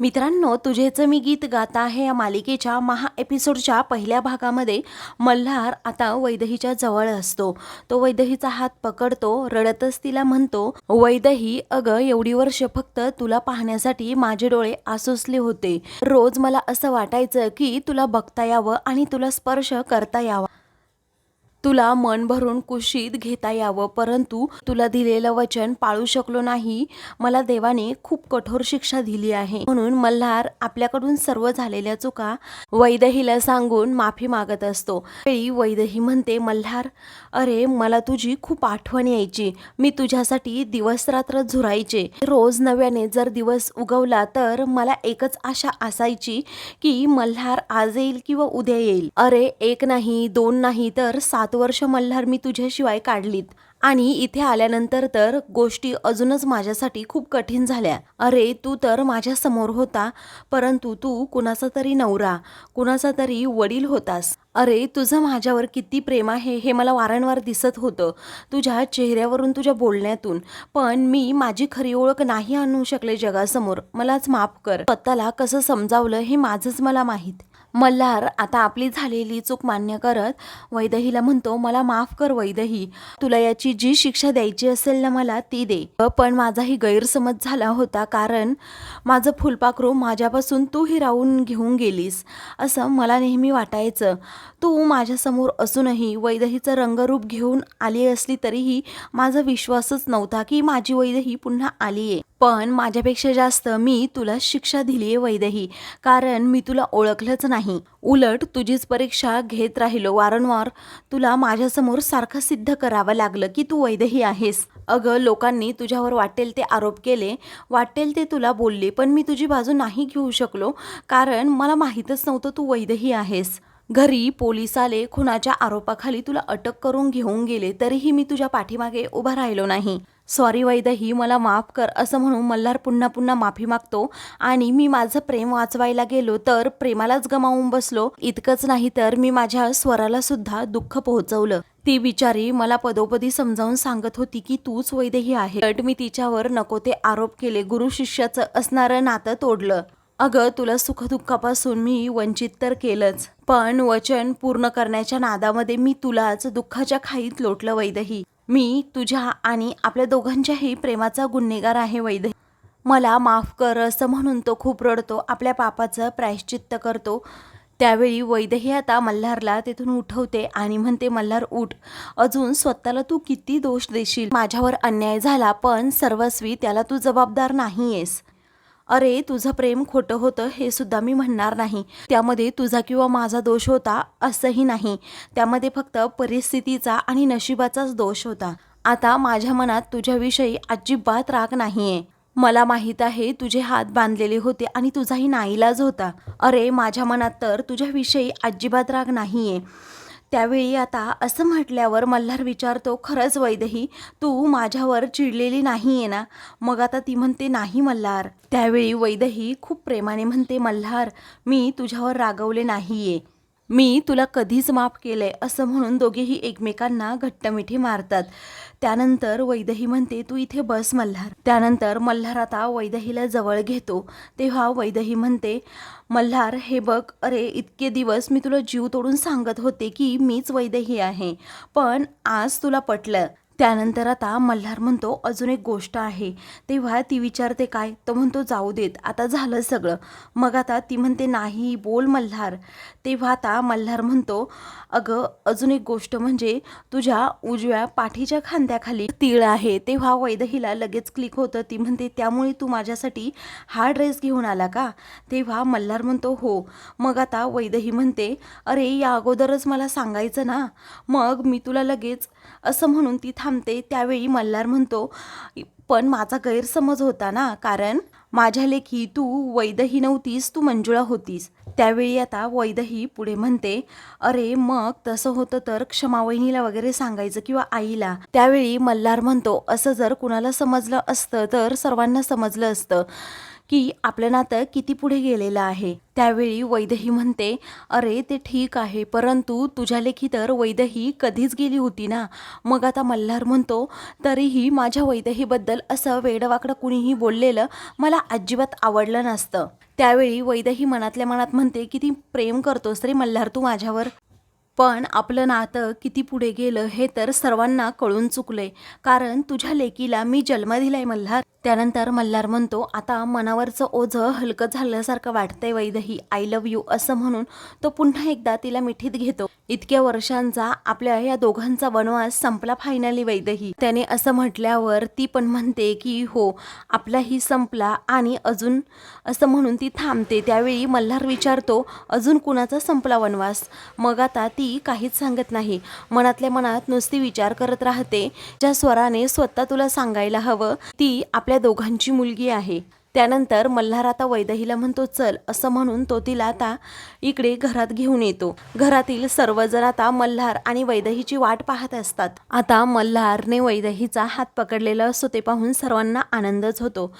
मित्रांनो तुझेचं मी गीत गाता आहे या मालिकेच्या महा एपिसोडच्या पहिल्या भागामध्ये मल्हार आता वैदहीच्या जवळ असतो. तो वैदहीचा हात पकडतो रडतच तिला म्हणतो वैदही अगं एवढी वर्ष फक्त तुला पाहण्यासाठी माझे डोळे आसुसले होते. रोज मला असं वाटायचं की तुला बघता यावं आणि तुला स्पर्श करता यावा. तुला मन भरून कुशीत घेता यावं परंतु तुला दिलेलं वचन पाळू शकलो नाही. मला देवाने खूप कठोर शिक्षा दिली आहे. म्हणून मल्हार आपल्याकडून सर्व झालेल्या चुका वैदहीला सांगून माफी मागत असतो. वेळी वैदही म्हणते मल्हार अरे मला तुझी खूप आठवण यायची. मी तुझ्यासाठी दिवस रात्र झुरायचे. रोज नव्याने जर दिवस उगवला तर मला एकच आशा असायची की मल्हार आज येईल किंवा उद्या येईल. अरे एक नाही दोन नाही तर सात सात वर्ष मल्हार मी तुझ्याशिवाय काढलीत. आणि इथे आल्यानंतर तर गोष्टी अजूनच माझ्यासाठी खूप कठीण झाल्या. अरे तू तर माझ्यासमोर होता परंतु तू कुणाचा तरी नवरा कुणाचा तरी वडील होतास. अरे तुझं माझ्यावर किती प्रेम आहे हे मला वारंवार दिसत होतं तुझ्या चेहऱ्यावरून तुझ्या बोलण्यातून. पण मी माझी खरी ओळख नाही आणू शकले जगासमोर. मलाच माफ कर. स्वतःला कसं समजावलं हे माझंच मला माहीत. मल्हार आता आपली झालेली चूक मान्य करत वैदहीला म्हणतो मला माफ कर वैदही. तुला याची जी शिक्षा द्यायची असेल ना मला ती दे. पण माझाही गैरसमज झाला होता कारण माझं फुलपाखरू माझ्यापासून तू हिरावून घेऊन गेलीस असं मला नेहमी वाटायचं. तू माझ्यासमोर असूनही वैदहीचं रंगरूप घेऊन आली असली तरीही माझा विश्वासच नव्हता की माझी वैदही पुन्हा आली आहे पण माझ्यापेक्षा जास्त मी तुला शिक्षा दिली आहे वैदही. कारण मी तुला ओळखलंच नाही. उलट तुझीच परीक्षा घेत राहिलो वारंवार. तुला माझ्यासमोर सारखं सिद्ध करावं लागलं की तू वैदही आहेस. अगं लोकांनी तुझ्यावर वाटेल ते आरोप केले. वाटेल ते तुला बोलले पण मी तुझी बाजू नाही घेऊ शकलो. कारण मला माहीतच नव्हतं तू वैदही आहेस. घरी पोलीस आले खुनाच्या आरोपाखाली तुला अटक करून घेऊन गेले तरीही मी तुझ्या पाठीमागे उभा राहिलो नाही. सॉरी वैदही मला माफ कर असं म्हणून मल्हार पुन्हा पुन्हा माफी मागतो आणि मी माझं प्रेम वाचवायला गेलो तर प्रेमालाच गमावून बसलो. इतकंच नाही तर मी माझ्या स्वराला सुद्धा दुःख पोहोचवलं. ती बिचारी मला पदोपदी समजावून सांगत होती की तूच वैदेही आहे. पण मी तिच्यावर नको ते आरोप केले. गुरु शिष्याचं असणारं नातं तोडलं. अगं तुला सुखदुःखापासून मी वंचित तर केलंच पण वचन पूर्ण करण्याच्या नादामध्ये मी तुलाच दुःखाच्या खाईत लोटलं वैदही. मी तुझ्या आणि आपल्या दोघांच्याही प्रेमाचा गुन्हेगार आहे वैदही. मला माफ कर असं म्हणून तो खूप रडतो आपल्या पापाचं प्रायश्चित्त करतो. त्यावेळी वैदही आता मल्हारला तिथून उठवते आणि म्हणते मल्हार उठ. अजून स्वतःला तू किती दोष देशील? माझ्यावर अन्याय झाला पण सर्वस्वी त्याला तू जबाबदार नाहीयेस. अरे तुझं प्रेम खोटं होतं हे सुद्धा मी म्हणणार नाही. त्यामध्ये तुझा किंवा माझा दोष होता असंही नाही. त्यामध्ये फक्त परिस्थितीचा आणि नशिबाचाच दोष होता. आता माझ्या मनात तुझ्याविषयी अजिबात राग नाहीये. मला माहीत आहे तुझे हात बांधलेले होते आणि तुझाही नाईलाज होता. अरे माझ्या मनात तर तुझ्याविषयी अजिबात राग नाहीये. त्यावेळी आता असं म्हटल्यावर मल्हार विचारतो खरंच वैदही तू माझ्यावर चिडलेली नाही आहे ना? मग आता ती म्हणते नाही मल्हार. त्यावेळी वैदही खूप प्रेमाने म्हणते मल्हार मी तुझ्यावर रागवले नाही आहे मी तुला कधीच माफ केलंय असं म्हणून दोघेही एकमेकांना घट्टमिठी मारतात. त्यानंतर वैदही म्हणते तू इथे बस मल्हार. त्यानंतर मल्हार आता वैदहीला जवळ घेतो. तेव्हा वैदही म्हणते मल्हार हे बघ अरे इतके दिवस मी तुला जीव तोडून सांगत होते की मीच वैदही आहे. पण आज तुला पटलं. त्यानंतर आता मल्हार म्हणतो अजून एक गोष्ट आहे. तेव्हा ती विचारते काय? तो म्हणतो जाऊ देत आता झालं सगळं. मग आता ती म्हणते नाही बोल मल्हार. तेव्हा आता मल्हार म्हणतो अगं अजून एक गोष्ट म्हणजे तुझ्या उजव्या पाठीच्या खांद्याखाली तीळ आहे. तेव्हा वैदहीला लगेच क्लिक होतं. ती म्हणते त्यामुळे तू माझ्यासाठी हा ड्रेस घेऊन आला का? तेव्हा मल्हार म्हणतो हो. मग आता वैदही म्हणते अरे या अगोदरच मला सांगायचं ना. मग मी तुला लगेच असं म्हणून ती थांबते. त्यावेळी मल्हार म्हणतो पण माझा गैरसमज होता ना कारण माझ्या लेखी तू वैदही नव्हतीस तू मंजुळा होतीस. त्यावेळी आता वैदही पुढे म्हणते अरे मग तसं होतं तर क्षमावहिनीला वगैरे सांगायचं किंवा आईला? त्यावेळी मल्हार म्हणतो असं जर कुणाला समजलं असतं तर सर्वांना समजलं असतं. की आपलं नातं किती पुढे गेलेलं आहे. त्यावेळी वैदही म्हणते अरे ते ठीक आहे परंतु तुझ्या लेखी तर वैदही कधीच गेली होती ना. मग आता मल्हार म्हणतो तरीही माझ्या वैदहीबद्दल असं वेडवाकडं कुणीही बोललेलं मला अजिबात आवडलं नसतं. त्यावेळी वैदही मनातल्या मनात म्हणते किती प्रेम करतोस रे मल्हार तू माझ्यावर. पण आपलं नातं किती पुढे गेलं हे तर सर्वांना कळून चुकलंय. कारण तुझ्या लेकीला मी जन्म दिलाय मल्हार. त्यानंतर मल्हार म्हणतो आता मनावरचं ओझं हलकं झाल्यासारखं वाटतंय वैदही. आय लव्ह यू असं म्हणून तो पुन्हा एकदा तिला मिठीत घेतो. इतक्या वर्षांचा आपल्या या दोघांचा वनवास संपला फायनली वैदही. त्याने असं म्हटल्यावर ती पण म्हणते की हो आपलाही संपला आणि अजून असं म्हणून ती थांबते. त्यावेळी मल्हार विचारतो अजून कुणाचा संपला वनवास? मग आता ती काहीच सांगत नाही. मनातल्या मनात नुसती विचार करत राहते. ज्या स्वराने स्वतः तुला सांगायला हवं ती आपल्या आपल्या दोघांची मुलगी आहे. त्यानंतर मल्हार आता वैदहीला म्हणतो चल असं म्हणून तो तिला आता इकडे घरात घेऊन येतो. घरातील सर्वजण आता मल्हार आणि वैदहीची वाट पाहत असतात. आता मल्हारने वैदहीचा हात पकडलेला असतो ते पाहून सर्वांना आनंदच होतो.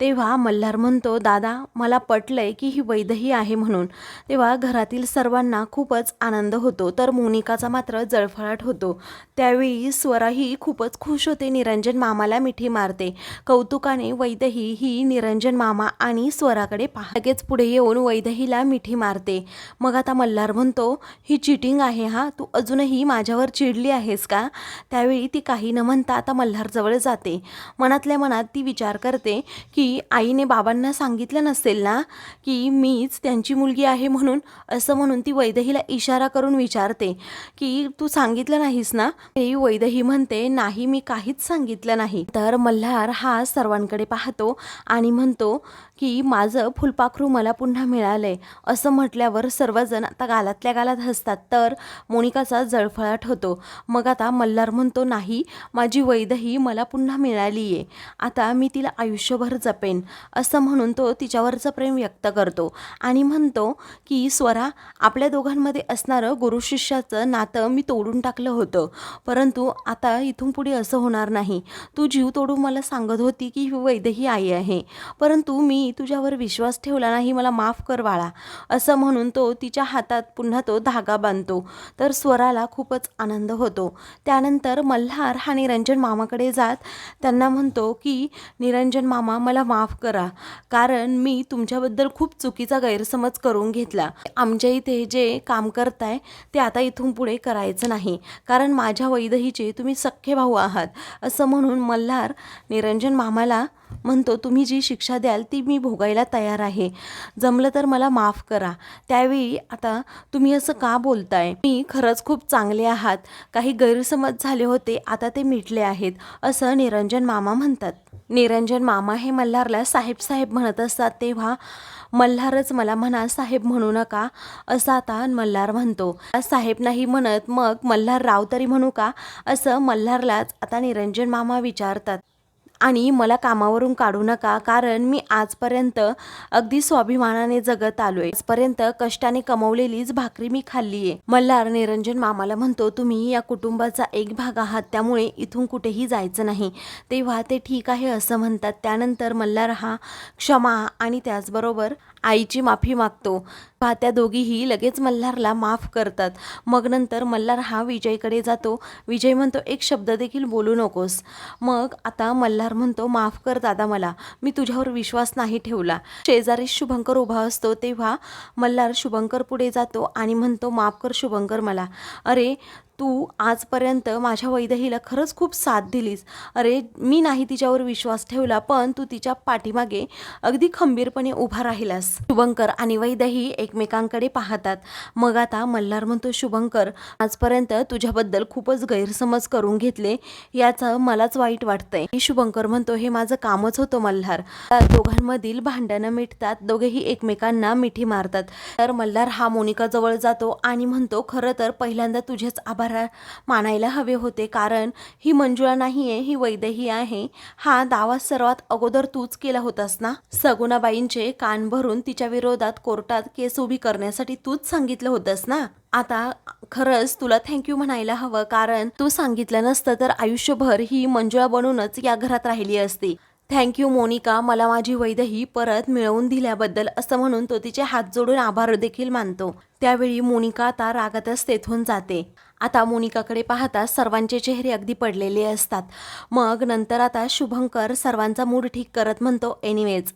तेव्हा मल्हार म्हणतो दादा मला पटलंय की ही वैदही आहे म्हणून. तेव्हा घरातील सर्वांना खूपच आनंद होतो. तर मोनिकाचा मात्र जळफळाट होतो. त्यावेळी स्वराही खूपच खुश होते निरंजन मामाला मिठी मारते. कौतुकाने वैदही ही निरंजन मामा आणि स्वराकडे पाह लगेच पुढे येऊन वैदहीला मिठी मारते. मग आता मल्हार म्हणतो ही चिटिंग आहे हा? तू अजूनही माझ्यावर चिडली आहेस का? त्यावेळी ती काही न म्हणता आता मल्हारजवळ जाते. मनातल्या मनात ती विचार करते की की आईने बाबांना सांगितलं नसेल ना की मीच त्यांची मुलगी आहे म्हणून असं म्हणून ती वैदहीला इशारा करून विचारते की तू सांगितलं नाहीस ना? ते वैदही म्हणते नाही मी काहीच सांगितलं नाही. तर मल्हार हा सर्वांकडे पाहतो आणि म्हणतो की माझं फुलपाखरू मला पुन्हा मिळालंय असं म्हटल्यावर सर्वजण आता गालातल्या गालात हसतात. तर मोनिकाचा जळफळाट होतो. मग आता मल्हार म्हणतो नाही माझी वैदही मला पुन्हा मिळाली आहे आता मी तिला आयुष्यभर जपेन. असं म्हणून तो तिच्यावरचं प्रेम व्यक्त करतो आणि म्हणतो की स्वरा आपल्या दोघांमध्ये असणारं गुरुशिष्याचं नातं मी तोडून टाकलं होतं. परंतु आता इथून पुढे असं होणार नाही. तू जीव तोडून मला सांगत होती की ही वैदही आई आहे. परंतु मी मी तुझ्यावर विश्वास ठेवला नाही मला माफ कर बाळा. असं म्हणून तो तिच्या हातात पुन्हा तो धागा बांधतो. तर स्वराला खूपच आनंद होतो. त्यानंतर मल्हार हा निरंजन मामाकडे जात त्यांना म्हणतो की निरंजन मामा मला माफ करा. कारण मी तुमच्याबद्दल खूप चुकीचा गैरसमज करून घेतला. आमच्या इथे जे काम करताय ते आता इथून पुढे करायचं नाही. कारण माझ्या वैदहीचे तुम्ही सख्खे भाऊ आहात. असं म्हणून मल्हार निरंजन मामाला म्हणतो तुम्ही जी शिक्षा द्याल ती मी भोगायला तयार आहे. जमलं तर मला माफ करा. त्यावेळी आता तुम्ही असं का बोलताय? मी खरंच खूप चांगले आहात. काही गैरसमज झाले होते आता ते मिटले आहेत. असं निरंजन मामा म्हणतात. निरंजन मामा हे मल्हारला साहेब साहेब म्हणत असतात तेव्हा मल्हारच मला म्हणा साहेब म्हणू नका. असं आता मल्हार म्हणतो. साहेब नाही म्हणत मग मल्हार राव तरी म्हणू का? असं मल्हारलाच आता निरंजन मामा विचारतात. आणि मला कामावरून काढू नका कारण मी आजपर्यंत अगदी स्वाभिमानाने जगत आलोय. आजपर्यंत कष्टाने कमवलेलीच भाकरी मी खाल्ली आहे मल्हार निरंजन मामाला म्हणतो तुम्ही या कुटुंबाचा एक भाग आहात त्यामुळे इथून कुठेही जायचं नाही. तेव्हा ते ठीक आहे असं म्हणतात. त्यानंतर मल्हार हा क्षमा आणि त्याचबरोबर आईची माफी मागतो. पाहत्या दोघीही लगेच मल्हारला माफ करतात. मग नंतर मल्हार हा विजयकडे जातो. विजय म्हणतो एक शब्द देखील बोलू नकोस. मग आता मल्हार म्हणतो माफ कर दादा मला. मी तुझ्यावर विश्वास नाही ठेवला. शेजारी शुभंकर उभा असतो तेव्हा मल्हार शुभंकर पुढे जातो आणि म्हणतो माफ कर शुभंकर मला. अरे तू आजपर्यंत माझ्या वैदहीला खरंच खूप साथ दिलीस. अरे मी नाही तिच्यावर विश्वास ठेवला पण तू तिच्या पाठीमागे अगदी खंबीरपणे उभा राहिलास. शुभंकर आणि वैदही एकमेकांकडे पाहतात. मग आता मल्हार म्हणतो शुभंकर आजपर्यंत तुझ्याबद्दल खूपच गैरसमज करून घेतले याचं मलाच वाईट वाटतंय. शुभंकर म्हणतो हे माझं कामच होतं मल्हार. दोघांमधील भांडणं मिटतात. दोघेही एकमेकांना मिठी मारतात. तर मल्हार हा मोनिकाजवळ जातो आणि म्हणतो खरं तर पहिल्यांदा तुझेच आभार मानायला हवे होते. कारण ही मंजुळा नाही आहे ही वैदेही आहे. हा दावा सर्वात अगोदर तूच केला होतास ना? सगुणाबाईंचे कान भरून तिच्या विरोधात कोर्टात केस उभी करण्यासाठी तूच सांगितलं होतंस ना? आता खरंच तुला थँक्यू म्हणायला हवं. कारण तू सांगितलं नसतं तर आयुष्यभर ही मंजुळा बनूनच या घरात राहिली असती. Thank you Monika. मला माझी वैदही परत मिळवून दिल्याबद्दल असं म्हणून तो तिचे हात जोडून आभार देखील मानतो. त्यावेळी मोनिका आता रागातच तेथून जाते. आता मोनिकाकडे पाहता सर्वांचे चेहरे अगदी पडलेले असतात. मग नंतर आता शुभंकर सर्वांचा मूड ठीक करत म्हणतो एनिवेज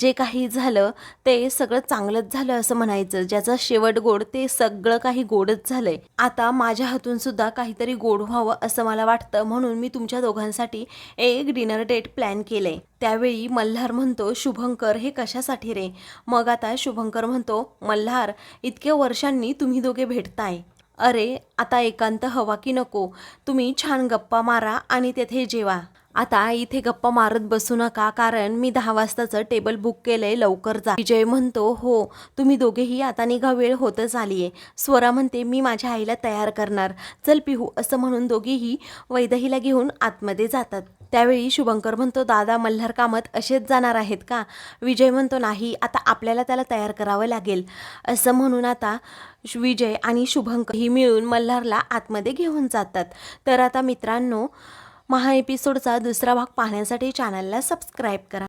जे काही झालं ते सगळं चांगलंच झालं असं म्हणायचं. ज्याचं शेवट गोड ते सगळं काही गोडच झालंय. आता माझ्या हातून सुद्धा काहीतरी गोड व्हावं असं मला वाटतं म्हणून मी तुमच्या दोघांसाठी एक डिनर डेट प्लॅन केलंय. त्यावेळी मल्हार म्हणतो शुभंकर हे कशासाठी रे? मग आता शुभंकर म्हणतो मल्हार इतक्या वर्षांनी तुम्ही दोघे भेटताय. अरे आता एकांत हवा की नको. तुम्ही छान गप्पा मारा आणि तेथे जेवा. आता इथे गप्पा मारत बसू नका कारण मी दहा वाजताचं टेबल बुक केलंय लवकर जा. विजय म्हणतो हो तुम्ही दोघेही आता निघा वेळ होतच आली आहे स्वरा म्हणते मी माझ्या आईला तयार करणार. चल पिहू असं म्हणून दोघेही वैदहीला घेऊन आतमध्ये जातात. त्यावेळी शुभंकर म्हणतो दादा मल्हार कामत असेच जाणार आहेत का? विजय म्हणतो नाही आता आपल्याला त्याला तयार करावं लागेल. असं म्हणून आता विजय आणि शुभंकर ही मिळून मल्हारला आतमध्ये घेऊन जातात. तर आता मित्रांनो महा एपिसोडचा दुसरा भाग पाहण्यासाठी चॅनलला सबस्क्राईब करा.